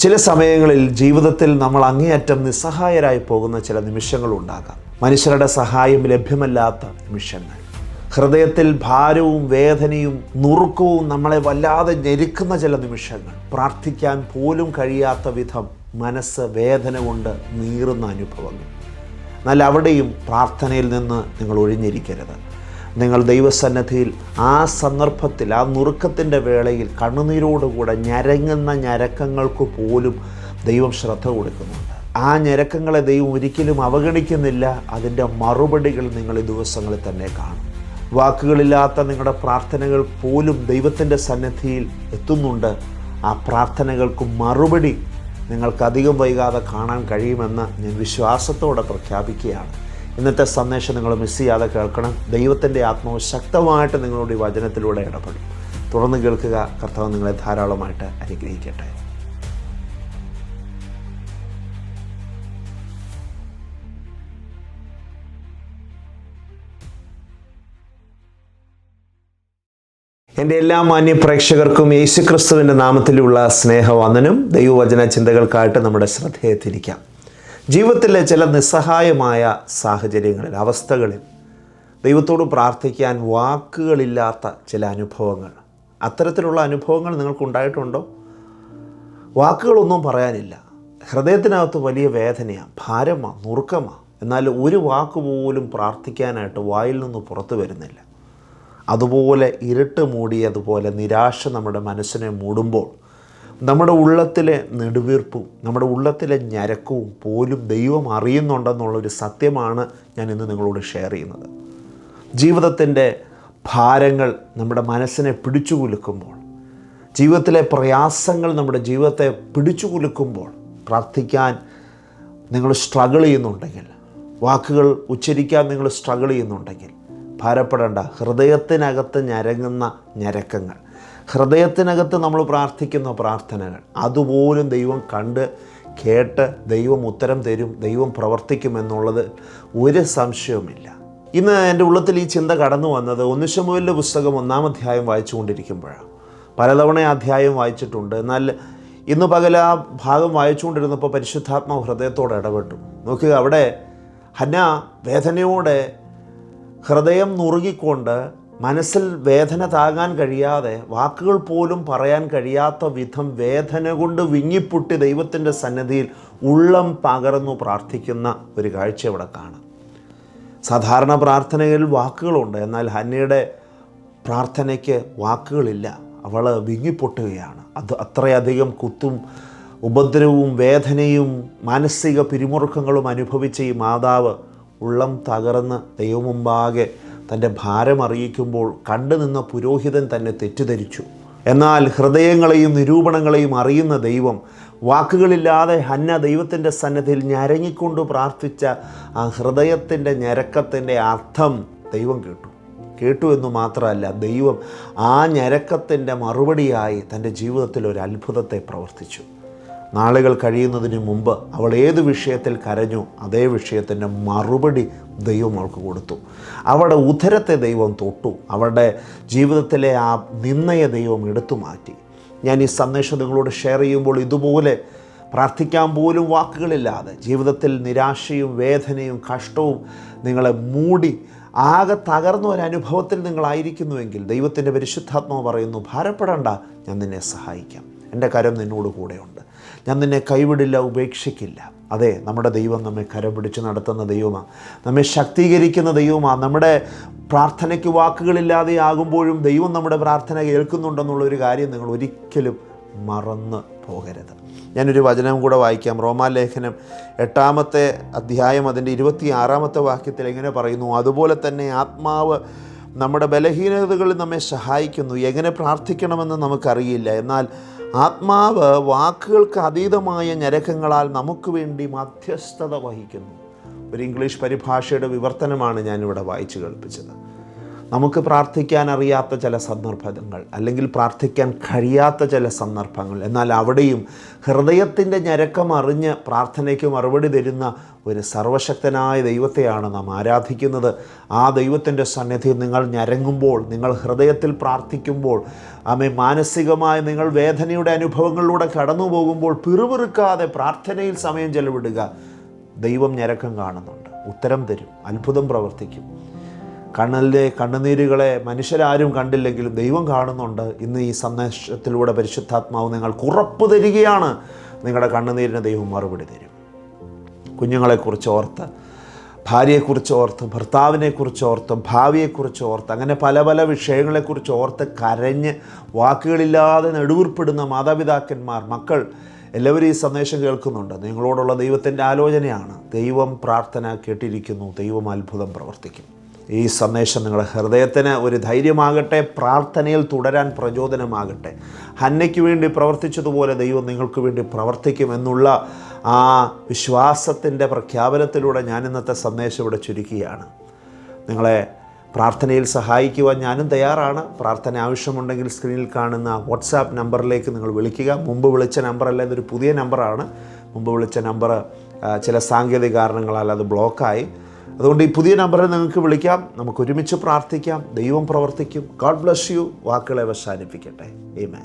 ചില സമയങ്ങളിൽ ജീവിതത്തിൽ നമ്മൾ അങ്ങേയറ്റം നിസ്സഹായരായി പോകുന്ന ചില നിമിഷങ്ങളുണ്ടാകാം മനുഷ്യരുടെ സഹായം ലഭ്യമല്ലാത്ത നിമിഷങ്ങൾ. ഹൃദയത്തിൽ ഭാരവും വേദനയും നുറുക്കവും നമ്മളെ വല്ലാതെ ഞെരുക്കുന്ന ചില നിമിഷങ്ങൾ. പ്രാർത്ഥിക്കാൻ പോലും കഴിയാത്ത വിധം മനസ്സ് വേദന കൊണ്ട് നീറുന്ന അനുഭവങ്ങൾ. എന്നാൽ അവിടെയും പ്രാർത്ഥനയിൽ നിന്ന് നിങ്ങൾ ഒഴിഞ്ഞിരിക്കരുത്. നിങ്ങൾ ദൈവസന്നദ്ധിയിൽ ആ സന്ദർഭത്തിൽ ആ നുറുക്കത്തിന്റെ വേളയിൽ കണ്ണുനീരോടുകൂടെ ഞരങ്ങുന്ന ഞരക്കങ്ങൾക്ക് പോലും ദൈവം ശ്രദ്ധ കൊടുക്കുന്നുണ്ട്. ആ ഞരക്കങ്ങളെ ദൈവം ഒരിക്കലും അവഗണിക്കുന്നില്ല. അതിന്റെ മറുപടികൾ നിങ്ങൾ ഈ ദിവസങ്ങളിൽ തന്നെ കാണും. വാക്കുകളില്ലാത്ത നിങ്ങളുടെ പ്രാർത്ഥനകൾ പോലും ദൈവത്തിന്റെ സന്നദ്ധിയിൽ എത്തുന്നുണ്ട്. ആ പ്രാർത്ഥനകൾക്ക് മറുപടി നിങ്ങൾക്ക് അധികം വൈകാതെ കാണാൻ കഴിയുമെന്ന് ഞാൻ വിശ്വാസത്തോടെ പ്രഖ്യാപിക്കുകയാണ്. ഇന്നത്തെ സന്ദേശം നിങ്ങൾ മിസ് ചെയ്യാതെ കേൾക്കണം. ദൈവത്തിന്റെ ആത്മാവ് ശക്തമായിട്ട് നിങ്ങളുടെ ഈ വചനത്തിലൂടെ ഇടപെടും. തുറന്ന് കേൾക്കുക കർത്താവ് നിങ്ങളെ ധാരാളമായിട്ട് അനുഗ്രഹിക്കട്ടെ. എന്റെ എല്ലാ മാന്യ പ്രേക്ഷകർക്കും യേശുക്രിസ്തുവിന്റെ നാമത്തിലുള്ള സ്നേഹവന്ദനം. ദൈവവചന ചിന്തകൾക്കായിട്ട് നമ്മുടെ ശ്രദ്ധയെ തിരിക്കാം ജീവിതത്തിലെ ചില നിസ്സഹായമായ സാഹചര്യങ്ങളിൽ അവസ്ഥകളിൽ ദൈവത്തോട് പ്രാർത്ഥിക്കാൻ വാക്കുകളില്ലാത്ത ചില അനുഭവങ്ങൾ. അത്തരത്തിലുള്ള അനുഭവങ്ങൾ നിങ്ങൾക്കുണ്ടായിട്ടുണ്ടോ വാക്കുകളൊന്നും പറയാനില്ല. ഹൃദയത്തിനകത്ത് വലിയ വേദനയാണ് ഭാരമാണ് നുറുക്കമാണ് എന്നാൽ ഒരു വാക്ക് പോലും പ്രാർത്ഥിക്കാനായിട്ട് വായിൽ നിന്ന് പുറത്തു വരുന്നില്ല. അതുപോലെ ഇരുട്ട് മൂടിയതുപോലെ നിരാശ നമ്മുടെ മനസ്സിനെ മൂടുമ്പോൾ നമ്മുടെ ഉള്ളത്തിലെ നെടുവീർപ്പും നമ്മുടെ ഉള്ളത്തിലെ ഞരക്കവും പോലും ദൈവം അറിയുന്നുണ്ടെന്നുള്ളൊരു സത്യമാണ് ഞാൻ ഇന്ന് നിങ്ങളോട് ഷെയർ ചെയ്യുന്നത്. ജീവിതത്തിന്റെ ഭാരങ്ങൾ നമ്മുടെ മനസ്സിനെ പിടിച്ചു കുലുക്കുമ്പോൾ ജീവിതത്തിലെ പ്രയാസങ്ങൾ നമ്മുടെ ജീവിതത്തെ പിടിച്ചു കുലുക്കുമ്പോൾ പ്രാർത്ഥിക്കാൻ നിങ്ങൾ സ്ട്രഗിൾ ചെയ്യുന്നുണ്ടെങ്കിൽ വാക്കുകൾ ഉച്ചരിക്കാൻ നിങ്ങൾ സ്ട്രഗിൾ ചെയ്യുന്നുണ്ടെങ്കിൽ ഭാരപ്പെടേണ്ട ഹൃദയത്തിനകത്ത് ഞരങ്ങുന്ന ഞരക്കങ്ങൾ ഹൃദയത്തിനകത്ത് നമ്മൾ പ്രാർത്ഥിക്കുന്ന പ്രാർത്ഥനകൾ. അതുപോലും ദൈവം കണ്ട് കേട്ട് ദൈവം ഉത്തരം തരും ദൈവം പ്രവർത്തിക്കുമെന്നുള്ളത് ഒരു സംശയവുമില്ല. ഇന്ന് എന്റെ ഉള്ളത്തിൽ ഈ ചിന്ത കടന്നു വന്നത് ഒന്നുശമുവിന്റെ പുസ്തകം ഒന്നാം അധ്യായം വായിച്ചുകൊണ്ടിരിക്കുമ്പോഴാണ്. പലതവണ അധ്യായം വായിച്ചിട്ടുണ്ട്. എന്നാൽ ഇന്ന് പകൽ ആ ഭാഗം വായിച്ചുകൊണ്ടിരുന്നപ്പോൾ പരിശുദ്ധാത്മാവ് ഹൃദയത്തോട് ഇടപെട്ടു. നോക്കുക അവിടെ ഹന്ന വേദനയോടെ ഹൃദയം നുറുകിക്കൊണ്ട് മനസ്സിൽ വേദന താങ്ങാൻ കഴിയാതെ വാക്കുകൾ പോലും പറയാൻ കഴിയാത്ത വിധം വേദന കൊണ്ട് വിങ്ങിപ്പൊട്ടി ദൈവത്തിന്റെ സന്നദ്ധിയിൽ ഉള്ളം പകർന്നു പ്രാർത്ഥിക്കുന്ന ഒരു കാഴ്ച ഇവിടെ കാണാം. സാധാരണ പ്രാർത്ഥനയിൽ വാക്കുകളുണ്ട്. എന്നാൽ ഹന്നയുടെ പ്രാർത്ഥനയ്ക്ക് വാക്കുകളില്ല. അവൾ വിങ്ങിപ്പൊട്ടുകയാണ്. അത് അത്രയധികം കുത്തും ഉപദ്രവവും വേദനയും മാനസിക പിരിമുറുക്കങ്ങളും അനുഭവിച്ച ഈ മാതാവ് ഉള്ളം തകർന്ന് ദൈവമുമ്പാകെ തന്റെ ഭാരം അറിയിക്കുമ്പോൾ കണ്ടു നിന്ന പുരോഹിതൻ തന്നെ തെറ്റിദ്ധരിച്ചു. എന്നാൽ ഹൃദയങ്ങളെയും നിരൂപണങ്ങളെയും അറിയുന്ന ദൈവം വാക്കുകളില്ലാതെ ഹന്ന ദൈവത്തിന്റെ സന്നദ്ധിയിൽ ഞരങ്ങിക്കൊണ്ട് പ്രാർത്ഥിച്ച ആ ഹൃദയത്തിന്റെ ഞരക്കത്തിന്റെ അർത്ഥം ദൈവം കേട്ടു. കേട്ടു എന്ന് മാത്രമല്ല ദൈവം ആ ഞരക്കത്തിന്റെ മറുപടിയായി തന്റെ ജീവിതത്തിൽ ഒരു അത്ഭുതത്തെ പ്രവർത്തിച്ചു. നാളുകൾ കഴിയുന്നതിന് മുമ്പ് അവൾ ഏത് വിഷയത്തിൽ കരഞ്ഞു അതേ വിഷയത്തിന്റെ മറുപടി ദൈവം അവൾക്ക് കൊടുത്തു. അവളുടെ ഉദരത്തെ ദൈവം തൊട്ടു. അവളുടെ ജീവിതത്തിലെ ആ നിന്നയെ ദൈവം എടുത്തു മാറ്റി. ഞാൻ ഈ സന്ദേശം നിങ്ങളോട് ഷെയർ ചെയ്യുമ്പോൾ ഇതുപോലെ പ്രാർത്ഥിക്കാൻ പോലും വാക്കുകളില്ലാതെ ജീവിതത്തിൽ നിരാശയും വേദനയും കഷ്ടവും നിങ്ങളെ മൂടി ആകെ തകർന്ന ഒരു അനുഭവത്തിൽ നിങ്ങളായിരിക്കുന്നുവെങ്കിൽ ദൈവത്തിന്റെ പരിശുദ്ധാത്മാവ് പറയുന്നു ഭാരപ്പെടേണ്ട ഞാൻ നിന്നെ സഹായിക്കാം. എന്റെ കരം നിന്നോട് കൂടെയുണ്ട്. ഞാൻ നിന്നെ കൈവിടില്ല ഉപേക്ഷിക്കില്ല. അതെ നമ്മുടെ ദൈവം നമ്മെ കരം പിടിച്ച് നടത്തുന്ന ദൈവമാണ് നമ്മെ ശക്തീകരിക്കുന്ന ദൈവമാണ് നമ്മുടെ പ്രാർത്ഥനയ്ക്ക് വാക്കുകളില്ലാതെ ആകുമ്പോഴും ദൈവം നമ്മുടെ പ്രാർത്ഥന കേൾക്കുന്നുണ്ടെന്നുള്ളൊരു കാര്യം നിങ്ങൾ ഒരിക്കലും മറന്ന് പോകരുത്. ഞാനൊരു വചനം കൂടെ വായിക്കാം. റോമാലേഖനം എട്ടാമത്തെ അധ്യായം അതിന്റെ ഇരുപത്തി ആറാമത്തെ വാക്യത്തിൽ എങ്ങനെ പറയുന്നു? അതുപോലെ തന്നെ ആത്മാവ് നമ്മുടെ ബലഹീനതകൾ നമ്മെ സഹായിക്കുന്നു. എങ്ങനെ പ്രാർത്ഥിക്കണമെന്ന് നമുക്കറിയില്ല. എന്നാൽ ആത്മാവ് വാക്കുകൾക്ക് അതീതമായ ഞരക്കങ്ങളാൽ നമുക്ക് വേണ്ടി മധ്യസ്ഥത വഹിക്കുന്നു. ഒരു ഇംഗ്ലീഷ് പരിഭാഷയുടെ വിവർത്തനമാണ് ഞാനിവിടെ വായിച്ചു കേൾപ്പിച്ചത്. നമുക്ക് പ്രാർത്ഥിക്കാൻ അറിയാത്ത ചില സന്ദർഭങ്ങൾ അല്ലെങ്കിൽ പ്രാർത്ഥിക്കാൻ കഴിയാത്ത ചില സന്ദർഭങ്ങൾ. എന്നാൽ അവിടെയും ഹൃദയത്തിന്റെ ഞരക്കം അറിഞ്ഞ് പ്രാർത്ഥനയ്ക്ക് മറുപടി തരുന്ന ഒരു സർവശക്തനായ ദൈവത്തെയാണ് നാം ആരാധിക്കുന്നത്. ആ ദൈവത്തിന്റെ സന്നിധി നിങ്ങൾ ഞരങ്ങുമ്പോൾ നിങ്ങൾ ഹൃദയത്തിൽ പ്രാർത്ഥിക്കുമ്പോൾ ആമേ മാനസികമായി നിങ്ങൾ വേദനയുടെ അനുഭവങ്ങളിലൂടെ കടന്നു പോകുമ്പോൾ പിറുപിറുക്കാതെ പ്രാർത്ഥനയിൽ സമയം ചെലവിടുക. ദൈവം ഞരക്കം കാണുന്നുണ്ട്. ഉത്തരം തരും. അത്ഭുതം പ്രവർത്തിക്കും. കണ്ണലിലെ കണ്ണുനീരുകളെ മനുഷ്യരാരും കണ്ടില്ലെങ്കിലും ദൈവം കാണുന്നുണ്ട്. ഇന്ന് ഈ സന്ദേശത്തിലൂടെ പരിശുദ്ധാത്മാവ് നിങ്ങൾക്ക് ഉറപ്പ് തരികയാണ്. നിങ്ങളുടെ കണ്ണുനീരിന് ദൈവം മറുപടി തരും. കുഞ്ഞുങ്ങളെക്കുറിച്ച് ഓർത്ത് ഭാര്യയെക്കുറിച്ച് ഓർത്ത് ഭർത്താവിനെക്കുറിച്ച് ഓർത്ത് ഭാവിയെക്കുറിച്ച് ഓർത്ത് അങ്ങനെ പല പല വിഷയങ്ങളെക്കുറിച്ച് ഓർത്ത് കരഞ്ഞ് വാക്കുകളില്ലാതെ നെടുവിർപ്പെടുന്ന മാതാപിതാക്കന്മാർ മക്കൾ എല്ലാവരും ഈ സന്ദേശം കേൾക്കുന്നുണ്ട്. നിങ്ങളോടുള്ള ദൈവത്തിന്റെ ആലോചനയാണ്. ദൈവം പ്രാർത്ഥന കേട്ടിരിക്കുന്നു. ദൈവം അത്ഭുതം പ്രവർത്തിക്കും. ഈ സന്ദേശം നിങ്ങളുടെ ഹൃദയത്തിന് ഒരു ധൈര്യമാകട്ടെ പ്രാർത്ഥനയിൽ തുടരാൻ പ്രചോദനമാകട്ടെ. ഹന്നയ്ക്ക് വേണ്ടി പ്രവർത്തിച്ചതുപോലെ ദൈവം നിങ്ങൾക്ക് വേണ്ടി പ്രവർത്തിക്കുമെന്നുള്ള ആ വിശ്വാസത്തിന്റെ പ്രഖ്യാപനത്തിലൂടെ ഞാൻ ഇന്നത്തെ സന്ദേശം ഇവിടെ ചുരുക്കുകയാണ്. നിങ്ങളെ പ്രാർത്ഥനയിൽ സഹായിക്കുവാൻ ഞാനും തയ്യാറാണ്. പ്രാർത്ഥന ആവശ്യമുണ്ടെങ്കിൽ സ്ക്രീനിൽ കാണുന്ന വാട്സാപ്പ് നമ്പറിലേക്ക് നിങ്ങൾ വിളിക്കുക. മുമ്പ് വിളിച്ച നമ്പറല്ല ഇതൊരു പുതിയ നമ്പറാണ്. മുമ്പ് വിളിച്ച നമ്പർ ചില സാങ്കേതിക കാരണങ്ങളാൽ അത് ബ്ലോക്കായി. അതുകൊണ്ട് ഈ പുതിയ നമ്പറിൽ നിങ്ങൾക്ക് വിളിക്കാം നമുക്ക് ഒരുമിച്ച് പ്രാർത്ഥിക്കാം ദൈവം പ്രവർത്തിക്കും. ഗോഡ് ബ്ലസ് യു വാക്കുകളെ അവസാനിപ്പിക്കട്ടെ. ഏമേ